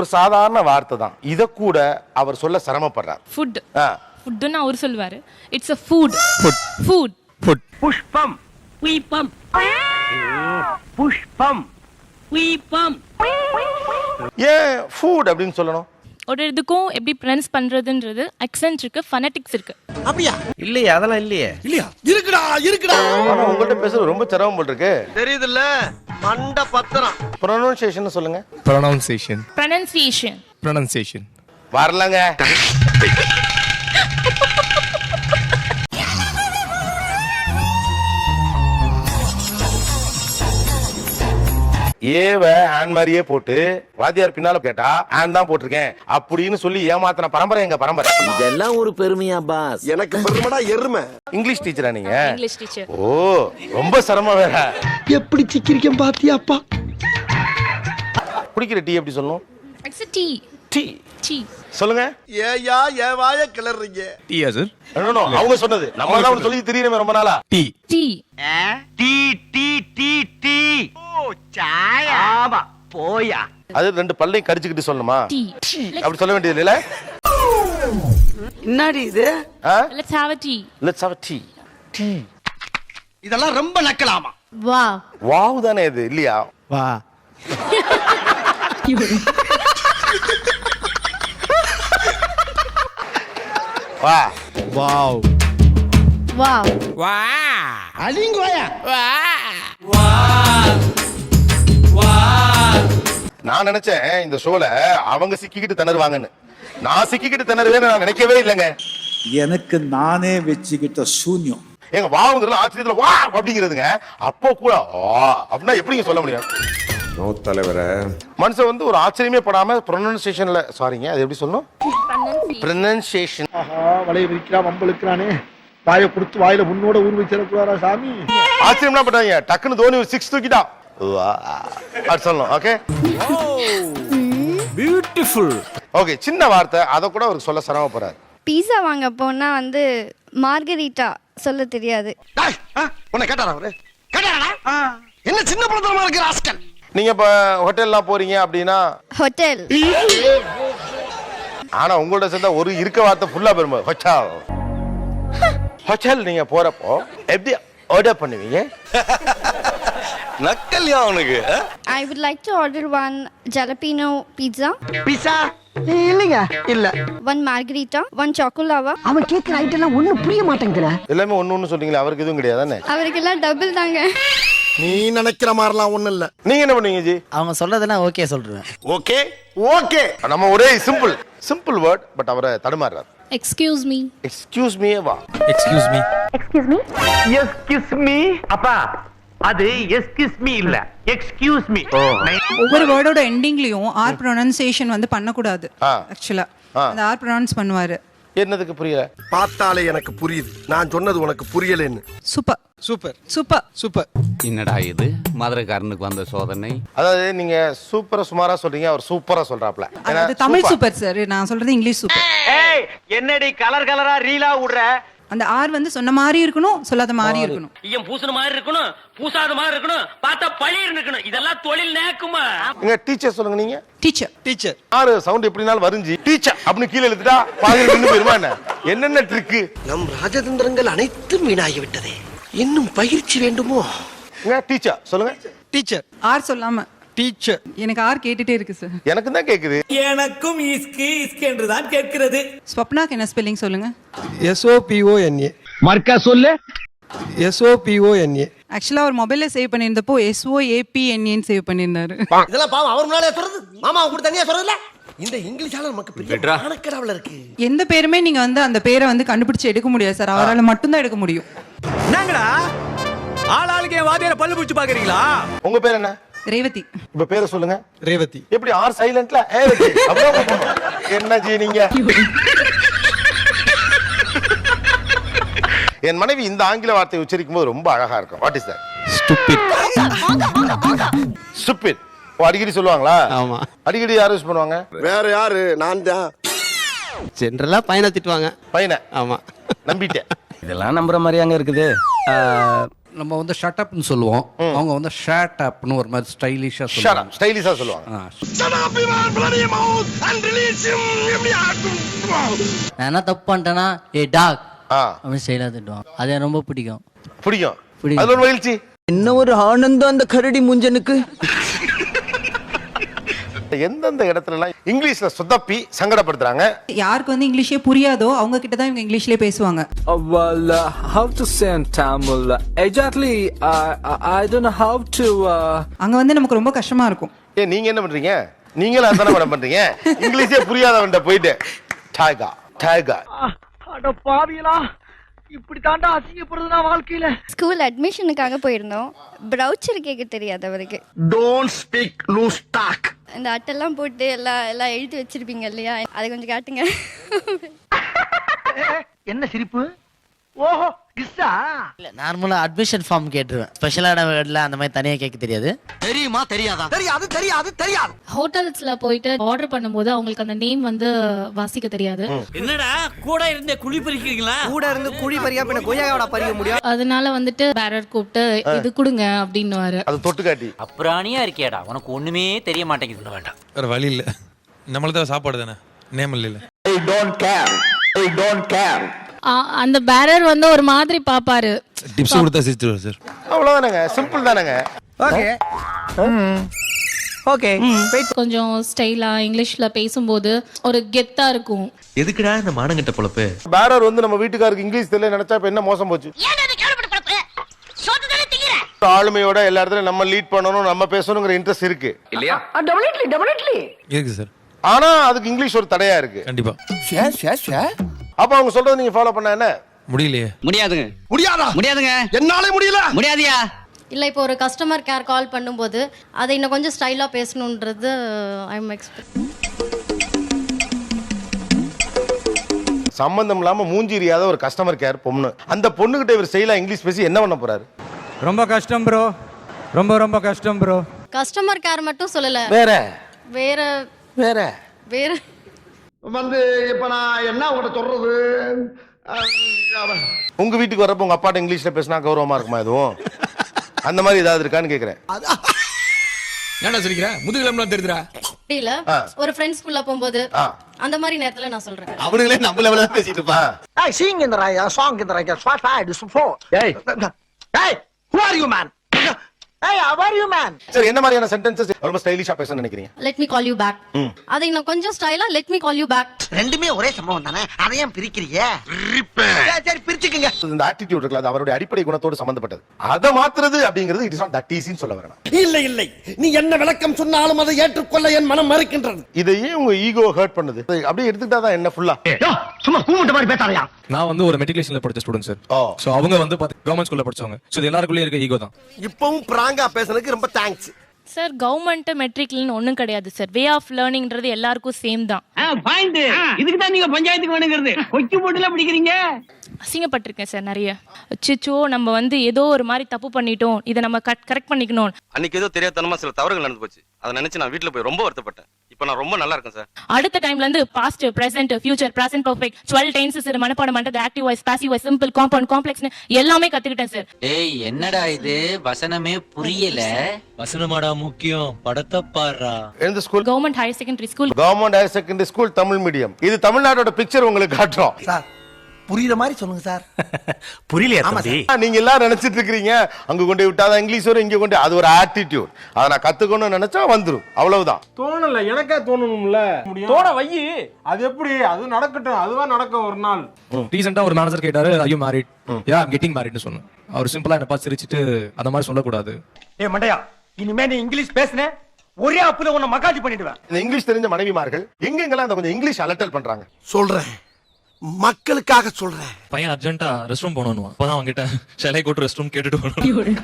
ஒரு சாதாரண வார்த்தை தான். இத கூட அவர் சொல்ல சிரமப்படுறார். ஃபுட் ஆ, ஃபுட்டுன்னு அவர் சொல்லுவாரு. இட்ஸ் அ ஃபுட் ஃபுட் புஷ்பம் புஷ்பம் புஷ்பம் புஷ்பம் ஏன் ஃபுட் அப்படின்னு சொல்லணும்? ஒரு இதுக்கும் எப்படி ப்ரொனன்ஸ் பண்றதுன்றது அக்சென்ட் இருக்கு ஃபனட்டிக்ஸ் இருக்கு. இல்லையே அதெல்லாம் இல்லையே. ஆனா உங்கள்ட்ட பேசுறது ரொம்ப சிரமம் போல் இருக்கு. தெரியுதுல்ல. மண்ட பத்திரம் ப்ரொனன்சியேஷன் சொல்லுங்க. Pronunciation. Pronunciation pronunciation. வரலங்க. ஏவ ஹேண்ட் மாதிரியே போட்டு வாத்தியார் பின்னால கேட்டா ஹேண்ட் தான் போட்டிருக்கேன். அப்படின்னு சொல்லி ஏமாத்தின பரம்பரை எங்க பரம்பரை. இதெல்லாம் ஒரு பெருமையா பாஸ். எனக்கு பெருமடா எருமை. இங்கிலீஷ் டீச்சரா நீங்க? இங்கிலீஷ் டீச்சர் ஓ ரொம்ப சிரமம் வேற. எப்படி சிக்கிரிக்கம் பாத்தியாப்பா குடிக்கிற டீ எப்படி சொல்லணும்? இட்ஸ் டீ டீ டீ சொல்லுங்க. ஏயா ஏன் வாய கிளறீங்க sir No, no, அவங்க சொன்னது. நம்ம தான் சொல்லி தெரியணுமே ரொம்ப நாளா. tea tea. Tea tea tea tea. ஓ சாயா. ஆமா போயா. அது ரெண்டு பல்லையும் கடிச்சுக்கிட்டு சொல்லணுமா? டீ. அப்படி சொல்ல வேண்டியது இல்ல என்னடி இது? Let's have tea let's have tea. இதெல்லாம் ரொம்ப நக்கலாமா? வா. வாவ் தானே இது இல்லையா? வா. வா. wow வா. நான் நினைச்சேன் இந்த ஷோல அவங்க சிக்கிக்கிட்டு திணறுவாங்கன்னு. நான் சிக்கிக்கிட்டு திணறுவேன்னு நான் நினைக்கவே இல்லைங்க. எனக்கு நானே வச்சுக்கிட்ட சூன்யம். எங்க வாவுங்கிறது ஆச்சரியத்துல வா அப்படிங்கிறதுங்க. அப்போ கூட அப்படின்னா எப்படிங்க சொல்ல முடியும்? நோ தலைவரை. மனுஷன் வந்து ஒரு ஆச்சரியமே படாம ப்ரொனன்சியேஷன்ல சாரிங்க அது எப்படி சொல்லணும்? ப்ரொனன்சியேஷன் வலைய விரிக்கிறான் வம்பளுக்கிறானே வாயை கொடுத்து வாயில முன்னோட ஊர் வச்சிடக்கூடாதா சாமி? ஆச்சரியம்னா பண்றாங்க டக்குன்னு தோனி ஒரு சிக்ஸ் தூக்கிட்டா. வா. அப்படி சொல்லணும் ஓகே beautiful. ஓகே சின்ன வார்த்தை. அதை கூட அவருக்கு சொல்ல சிரமப்படுறாரு. பீஸா வாங்க போனா வந்து மார்கரிட்டா சொல்ல தெரியாது. உன்னை கேட்டாரா அவரு? கேட்டாரா? என்ன சின்ன பழத்தனமா இருக்கு ராஸ்கல் நீங்க இப்ப ஹோட்டல்லாம் போறீங்க அப்படின்னா ஹோட்டல் ஆனா உங்கள்ட்ட சேர்ந்தா ஒரு இருக்க வார்த்தை ஃபுல்லா பெருமை. ஹோட்டல் ஹோட்டல் நீங்க போறப்போ எப்படி ஆர்டர் பண்ணுவீங்க? நக்கல்யா அவனுக்கு. I would like to order one jalapeno pizza pizza இல்லைங்க. இல்ல. ஒன் மார்கரிட்டா ஒன் சாக்குலாவா அவன் கேட்கிற ஐட்டம் எல்லாம் ஒண்ணும் புரிய மாட்டேங்குதுல. எல்லாமே ஒண்ணு ஒண்ணு சொல்றீங்களே அவருக்கு எதுவும் கிடையாது தானே? அவருக்கெல்லாம் டபுள் தாங்க. நீ நினைக்கிற மாதிரிலாம் ஒண்ணும் இல்ல. நீங்க என்ன பண்ணுவீங்க ஜி? அவங்க சொல்றதெல்லாம் ஓகே சொல்றேன். ஓகே ஓகே நம்ம ஒரே சிம்பிள் சிம்பிள் வேர்ட் பட் அவரை தடுமாறுறார். எக்ஸ்கியூஸ் மீ எக்ஸ்கியூஸ் மீ வா. Excuse me. எஸ்கியூஸ் மீ அப்பா அது எஸ்கியூஸ் மீ இல்ல. எக்ஸ்கியூஸ் மீ ஒவ்வொரு வேர்டோட எண்டிங்லயும் ஆர் ப்ரொனன்சியேஷன் வந்து பண்ணக்கூடாது. ஆக்சுவலா. அந்த ஆர் ப்ரொனவுன்ஸ் பண்ணுவாரு. என்னதுக்கு புரியல? பார்த்தாலே எனக்கு புரியுது. நான் சொன்னது உனக்கு புரியலன்னு. சூப்பர். super super. super என்னடா இது? மதுரைக்காரனுக்கு வந்த சோதனை. அதாவது நீங்க சூப்பரா சுமாரா சொல்றீங்க அவர் சூப்பரா சொல்றாப்ல. தமிழ் super. Super sir. நான் சொல்றது இங்கிலீஷ் சூப்பர். ஏய் என்னடி கலர் கலரா ரீலா விடுற அந்த ஆர் வந்து சொன்ன மாதிரி இருக்கணும் சொல்லாத மாதிரி இருக்கணும். ஐயன் பூசுன மாதிரி இருக்கணும் பூசாத மாதிரி இருக்கணும் பார்த்தா பழி இருக்கணும் இதெல்லாம் தொழில் நேக்குமா? எங்க டீச்சர் சொல்லுங்க நீங்க. Teacher teacher. ஆறு சவுண்ட் எப்படினாலும் வரிஞ்சு. டீச்சர் அப்படின்னு கீழே எழுத்துட்டா பாதி நின்று போயிருமா என்ன? என்னென்ன ட்ரிக்கு நம் ராஜதந்திரங்கள் அனைத்தும் வீணாகி விட்டதே இன்னும் பயிற்சி வேண்டுமோ? டீச்சர் சொல்லுங்க. Teacher. ஆர் சொல்லாம. Teacher எனக்கு ஆர் கேட்டுட்டே இருக்கு சார் எனக்கு தான் கேக்குது. எனக்கும் இஸ்கி இஸ்கி என்றுதான் கேட்கிறது. ஸ்வப்னாக்கு என்ன ஸ்பெல்லிங் சொல்லுங்க? S o p o n a. மர்க்கா சொல்லு. S o p o n a. ஆக்சுவலா அவர் மொபைல்ல சேவ் பண்ணியிருந்தப்போ எஸ்ஓ ஏபிஎன்ஏன்னு சேவ் பண்ணியிருந்தாரு. இதெல்லாம் பாவம் அவர் முன்னாலே சொல்றது. மாமா கூட தனியா சொல்றதுல? இந்த இங்கிலீஷால நமக்கு பெரிய இருக்கு. எந்த பேருமே நீங்க வந்து அந்த பேரை வந்து கண்டுபிடிச்சு எடுக்க முடியாது சார் அவரால் மட்டும்தான் எடுக்க முடியும். என்னங்கடா? ஆள் ஆளுக்கு என் வாதியார பல்லு பிடிச்சு பாக்குறீங்களா உங்க பேர் என்ன? ரேவதி. இப்ப பேரை சொல்லுங்க. ரேவதி. எப்படி ஆர் சைலண்ட்ல? என்ன ஜி நீங்க? என் மனைவி இந்த ஆங்கில வார்த்தையை உச்சரிக்கும் போது ரொம்ப அழகா இருக்கும். வாட் இஸ் தட் ஸ்டூபிட் ஓ அடிக்கடி சொல்லுவாங்களா? ஆமா. அடிக்கடி யார் யூஸ் பண்ணுவாங்க? வேற யாரு? நான் தான். ஜென்ரலா பையனை திட்டுவாங்க. பையனை ஆமா. நம்பிட்டேன். இதெல்லாம் நம்புற மாதிரியாங்க இருக்குது. நம்ம வந்து ஷட் அப்னு சொல்லுவோம். அவங்க வந்து ஷர்ட் அப்னு ஒரு மாதிரி ஸ்டைலிஷா ஷட் அப் ஸ்டைலிஷா சொல்லுவாங்க. நான் என்ன தப்பு பண்ணிட்டேன்னா ஏ டாக். ஆ. அப்படின்னு ஸ்டைலாக திட்டுவான். அது ரொம்ப பிடிக்கும். பிடிக்கும். ஒரு மகிழ்ச்சி. என்ன ஒரு ஆனந்தம் அந்த கரடி முஞ்சனுக்கு? எந்தெந்த இடத்துல எல்லாம் இங்கிலீஷ்ல சொதப்பி சங்கடப்படுத்துறாங்க? யாருக்கு வந்து இங்கிலீஷே புரியாதோ அவங்க கிட்ட தான் இவங்க இங்கிலீஷ்லயே பேசுவாங்க. Well, uh, how to say in Tamil? Exactly, uh, I don't know how to. Uh... அங்க வந்து நமக்கு ரொம்ப கஷ்டமா இருக்கும். ஏ நீங்க என்ன பண்றீங்க? நீங்களும் அதான மேடம் பண்றீங்க? இங்கிலீஷே புரியாதவன்ட்ட போயிட்டு டாய்கா டாய்கா அட பாவியலா இப்படி தாண்டா அசிங்கப்படுறதுனா வாழ்க்கையில. ஸ்கூல் அட்மிஷனுக்காக போயிருந்தோம். ப்ரௌச்சர் கேட்க தெரியாது அவருக்கு. டோன்ட் ஸ்பீக் லூஸ் டாக் இந்த அட்டெல்லாம் போட்டு எல்லாம் எல்லாம் எழுதி வச்சிருப்பீங்க இல்லையா? அதை கொஞ்சம் காட்டுங்க. என்ன சிரிப்பு? ஓஹோ கிஸ்ஸா இல்லை நார்மலாக அட்மிஷன் ஃபார்ம் கேட்டுருவேன். ஸ்பெஷலான வேர்டில் அந்த மாதிரி தனியாக கேட்க தெரியாது. தெரியுமா தெரியாதா? தெரியாது தெரியாது தெரியாது. ஹோட்டல்ஸ்ல போயிட்டு ஆர்டர் பண்ணும்போது அவங்களுக்கு அந்த நேம் வந்து வாசிக்க தெரியாது. என்னடா? கூட இருந்தே குழி பறிக்கிறீங்களா? கூட இருந்து குழி பறியா பின்ன கொய்யாவோட பறிக்க முடியும் அதனால வந்துட்டு பேரர் கூப்பிட்டு இது கொடுங்க அப்படின்னுவாரு. அது தொட்டு காட்டி அப்புறாணியா இருக்கியாடா? உனக்கு ஒண்ணுமே தெரிய மாட்டேங்குது வேண்டாம். வேற வழி இல்ல. நம்மளது சாப்பாடு தானே? நேம் இல்ல. I don't care I don't care அந்த பேரர் வந்து ஒரு மாதிரி பாப்பாரு. டிப்ஸ் கொடுத்தா சிரிச்சிருவார் சார் அவ்வளவுதானங்க சிம்பிள் தானங்க. ஓகே ஓகே கொஞ்சம் ஸ்டைலா இங்கிலீஷ்ல பேசும்போது ஒரு கெத்தா இருக்கும். எதுக்குடா இந்த மானங்கிட்ட பொழப்பு? பேரர் வந்து நம்ம வீட்டுக்காருக்கு இங்கிலீஷ் தெரியல நினைச்சா இப்ப என்ன மோசம் போச்சு? ஆளுமையோட எல்லா இடத்துலயும் நம்ம லீட் பண்ணணும் நம்ம பேசணுங்கிற இன்ட்ரெஸ்ட் இருக்கு. டெபினெட்லி டெபினெட்லி இருக்கு சார் ஆனா அதுக்கு இங்கிலீஷ் ஒரு தடையா இருக்கு. கண்டிப்பா. அப்ப அவங்க சொல்றது நீங்க ஃபாலோ பண்ண என்ன? முடியலையே. முடியாதுங்க. முடியாதா? முடியாதுங்க. என்னாலே முடியல. முடியாதியா? இல்லை இப்போ ஒரு கஸ்டமர் கேர் கால் பண்ணும்போது அதை இன்னும் கொஞ்சம் ஸ்டைலாக பேசணுன்றது ஐ எம் எக்ஸ்பெக்ட் சம்பந்தம் இல்லாம மூஞ்சி எறியாத ஒரு கஸ்டமர் கேர் பொண்ணு. அந்த பொண்ணுகிட்ட இவர் ஸ்டைலா இங்கிலீஷ் பேசி என்ன பண்ண போறாரு? ரொம்ப கஷ்டம் ப்ரோ ரொம்ப ரொம்ப கஷ்டம் ப்ரோ கஸ்டமர் கேர் மட்டும் சொல்லலை. வேற. வேற. வேற. வேற. வந்து இப்ப நான் என்ன உங்கள்ட்ட சொல்றது? உங்க வீட்டுக்கு வரப்ப உங்க அப்பாட்ட இங்கிலீஷ்ல பேசினா கௌரவமா இருக்குமா எதுவும்? அந்த மாதிரி ஏதாவது இருக்கான்னு கேக்குறேன். என்ன சொல்லிக்கிற முதுகிலம்லாம் தெரியுதுடா. ஆ. ஒரு ஃப்ரெண்ட்ஸ்குள்ள போகும்போது ஆ. அந்த மாதிரி நேரத்துல நான் சொல்றேன். அவனுங்களே நம்ம லெவலில் பேசிட்டு இருப்பான் Hey, sing in the right, song in the right, swat side, so four. Hey, hey, who are Hey, how are you, man? சரி என்ன மாதிரியான சென்டென்சஸ் ரொம்ப ஸ்டைலிஷா பேசணும்னு நினைக்கிறீங்க? Let me call you back அதை இன்னும் கொஞ்சம் ஸ்டைலா let me call you back ரெண்டுமே ஒரே சம்பவம் தானே? அதை ஏன் பிரிக்கிறீங்க? சரி, சரி பிரிச்சுக்குங்க. இந்த ஆட்டிடியூட் இருக்குல்ல அது அவருடைய அடிப்படை குணத்தோடு சம்பந்தப்பட்டது. அதை மாத்துறது அப்படிங்கிறது இட் இஸ் நாட் தட் ஈஸின்னு சொல்ல வரேன் இல்லை இல்லை. நீ என்ன விளக்கம் சொன்னாலும் அதை ஏற்றுக்கொள்ள என் மனம் மறுக்கின்றது. இதையே உங்க ஈகோ ஹர்ட் பண்ணுது. அப்படியே எடுத்துக்கிட்டா தான் என்ன ஃபுல்லா சும்மா கூமுட்ட மாதிரி பேசாதயா? நான் வந்து ஒரு மெட்ரிகுலேஷன்ல படிச்ச ஸ்டூடெண்ட் சார் சோ அவங்க வந்து கவர்மெண்ட் ஸ்கூல்ல படிச்சவங்க. சோ இது எல்லாருக்குள்ளே இருக்க ஈகோ தான். இப்பவும் பிராங்கா பேசுனதுக்கு ரொம்ப தேங்க்ஸ் சார் கவர்மெண்ட் மெட்ரிக்லன்னு ஒன்றும் கிடையாது சார் வே ஆஃப் லேர்னிங்ன்றது எல்லாருக்கும் சேம் தான். இதுக்கு தான் நீங்க பஞ்சாயத்துக்கு வேணுங்கிறது. கொக்கி போட்டுல பிடிக்கிறீங்க? அசிங்கப்பட்டிருக்கேன் சார் நிறைய. அச்சோ நம்ம வந்து ஏதோ ஒரு மாதிரி தப்பு பண்ணிட்டோம். இதை நம்ம கரெக்ட் பண்ணிக்கணும். அன்னைக்கு ஏதோ தெரியாதனமா சில தவறுகள் நடந்து போச்சு. அதை நினைச்சு நான் வீட்டுல போய் ரொம்ப வருத்தப்பட்டேன். இப்போ நான் ரொம்ப நல்லா இருக்கேன் சார் அடுத்த டைம்ல இருந்து past present future present perfect twelve tenses மனப்பாடம் பண்றது active voice passive voice simple compound காம்ப்ளெக்ஸ்னு எல்லாமே கத்துக்கிட்டேன் சார் ஏய் என்னடா இது? வசனமே புரியல. வசனமாடா முக்கியம். படத்தை பாடுறா. எந்த school government higher secondary school government higher secondary school Tamil medium இது தமிழ்நாட்டோட பிக்சர் உங்களுக்கு காட்டுறோம். சார் புரியுற மாதிரி சொல்லுங்க சார். புரியலையா தம்பி? நீங்க எல்லாரும் நினைச்சிட்டு இருக்கீங்க அங்க கொண்டு போய் விட்டாதான் இங்கிலீஷ் வரும் இங்க கொண்டு அது ஒரு ஆட்டிடியூட் அதை நான் கத்துக்கணும்னு நினைச்சா வந்துரும். அவ்வளவுதான். தோணல. எனக்கே தோணணும்ல. தோண வை. அது எப்படி? அது நடக்கட்டும். அதுவா நடக்கும் ஒரு நாள். ரீசெண்டா ஒரு மேனேஜர் கேட்டாரு ஐயோ மேரிட் யா கெட்டிங் மேரிட்னு சொன்னேன். அவர் சிம்பிளா என்ன பார்த்து சிரிச்சிட்டு அந்த மாதிரி சொல்லக்கூடாது. ஏ மண்டையா இனிமே நீ இங்கிலீஷ் பேசுன ஒரே அப்புல உன்னை மகாஜி பண்ணிடுவேன். இந்த இங்கிலீஷ் தெரிஞ்ச மனைவிமார்கள் எங்கெங்கெல்லாம் அந்த கொஞ்சம் இங்கிலீஷ் அலட்டல் பண்றாங்க? சொல்றேன். மக்களுக்காக சொல்றேன் பையன் அர்ஜென்ட்டா ரெஸ்ட் ரூம் போகணும் அப்பதான் அவங்க கிட்ட ஷலை கூட்டு ரெஸ்ட் ரூம் கேட்டுட்டு போகணும்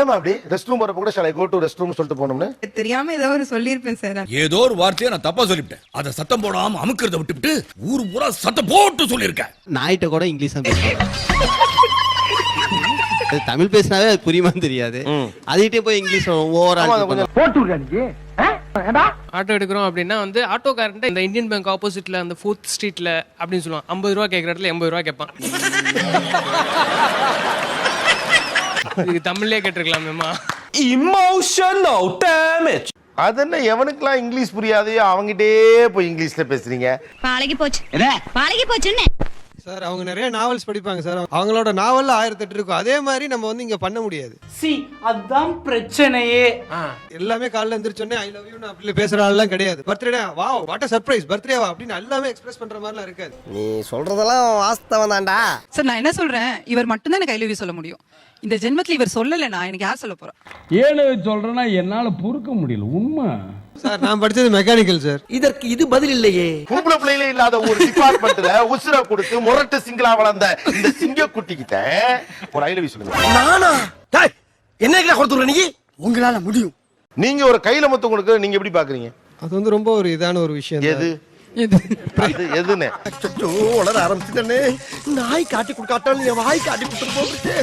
ஏமா அப்படி? ரெஸ்ட் ரூம் போறப்ப கூட shall I go to rest room சொல்லிட்டு போனோம்னு தெரியாம ஏதோ ஒரு சொல்லியிருப்பேன் சார். ஏதோ ஒரு வார்த்தையை நான் தப்பா சொல்லிவிட்டேன். அதை சத்தம் போடாம அமுக்கிறத விட்டுவிட்டு ஊர் பூரா சத்தம் போட்டு சொல்லியிருக்கேன். நாய்கிட்ட கூட இங்கிலீஷ் தான் தமிழ் பேசினாவே அது புரியுமான்னு தெரியாது. அதுகிட்டே போய் இங்கிலீஷ் ஓவரா போட்டு ஆட்டோ எடுக்கிறோம் அப்படின்னா வந்து ஆட்டோக்காரன்ட்ட இந்த இந்தியன் பேங்க் ஆப்போசிட்ல அந்த ஃபோர்த் ஸ்ட்ரீட்ல அப்படின்னு சொல்லுவான். ஐம்பது ரூபா கேட்குற இடத்துல எண்பது ரூபா கேட்பான் இதுக்கு தமிழ்லயே கேட்டிருக்கலாமேமா இமோஷனல் டேமேஜ் அது என்ன எவனுக்கெல்லாம் இங்கிலீஷ் புரியாதையோ அவங்கிட்டே போய் இங்கிலீஷ்ல பேசுறீங்க? பழகி போச்சு. பழகி போச்சுன்னு. சார் அவங்க நிறைய நாவல்ஸ் படிப்பாங்க சார். அவங்களோட நாவல்ல ஆயிரத்தி எட்டு இருக்கும். அதே மாதிரி நம்ம வந்து இங்க பண்ண முடியாது. சி அதான் பிரச்சனையே. எல்லாமே காலைல எந்திரிச்சோடனே ஐ லவ் யூ அப்படி பேசுற ஆள்லாம் கிடையாது. பர்த்டே வா வாட் சர்ப்ரைஸ் பர்த்டே வா அப்படின்னு எல்லாமே எக்ஸ்பிரஸ் பண்ற மாதிரிலாம் இருக்காது. நீ சொல்றதெல்லாம் வாஸ்தவம் தான்டா. சார் நான் என்ன சொல்றேன்? இவர் மட்டும்தான் எனக்கு ஐ லவ் யூ சொல்ல முடியும். இந்த ஜென்மத்துல இவர் சொல்லலைன்னா எனக்கு யார் சொல்ல போறா? ஏழு சொல்றேன்னா என்னால பொறுக்க முடியல. உண்மை. சார் நான் படிச்சது மெக்கானிக்கல் சார் இதற்கு இது பதில் இல்லையே. பொம்பளை பிள்ளைகளே இல்லாத ஒரு டிபார்ட்மெண்ட்ல உசுர கொடுத்து முரட்டு சிங்களா வளர்ந்த இந்த சிங்க குட்டிக்கிட்ட ஒரு ஐலவி சொல்லுங்க. நானா? டேய் என்ன கொடுத்துற நீ? உங்களால முடியும். நீங்க ஒரு கையில மொத்தம் கொடுக்க நீங்க எப்படி பாக்குறீங்க? அது வந்து ரொம்ப ஒரு இதான ஒரு விஷயம் எது? எதுன்னு? வளர ஆரம்பிச்சுட்டே நாய் காட்டி கொடுக்காட்டாலும் என் வாய் காட்டி கொடுத்துட்டு போட்டு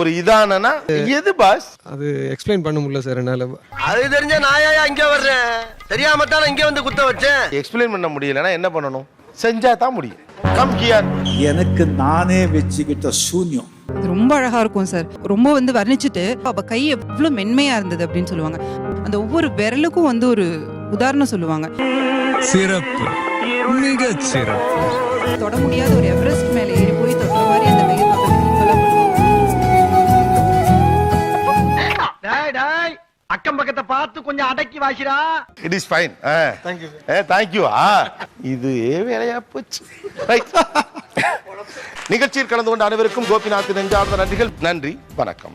ஒரு இதானனா? எது பாஸ்? அது எக்ஸ்பிளைன் பண்ண முடியல சார் என்னால. அது தெரிஞ்ச நாயா இங்க வர்றேன் தெரியாம தான் இங்க வந்து குத்த வச்சேன். எக்ஸ்பிளைன் பண்ண முடியலன்னா என்ன பண்ணணும்? செஞ்சா தான் முடியும். கம் ஹியர் எனக்கு நானே வச்சுக்கிட்ட சூன்யம். அது ரொம்ப அழகா இருக்கும் சார் ரொம்ப வந்து வர்ணிச்சுட்டு அவ கை எவ்வளவு மென்மையா இருந்தது அப்படின்னு சொல்லுவாங்க. அந்த ஒவ்வொரு விரலுக்கும் வந்து ஒரு உதாரணம் சொல்லுவாங்க. சிறப்பு. மிக சிறப்பு தொட முடியாத ஒரு எவரெஸ்ட் மேல ஏறி போய் தொடுற மாதிரி அந்த கையை டேய் டேய் அக்கம் பக்கத்தை பார்த்து கொஞ்சம் அடக்கி வாசிடா. It is fine thank you thank you ஆ. இது வேலையா போச்சு. நிகழ்ச்சியில் கலந்து கொண்ட அனைவருக்கும் கோபிநாத் நெஞ்சார்ந்த நன்றிகள். நன்றி. வணக்கம்.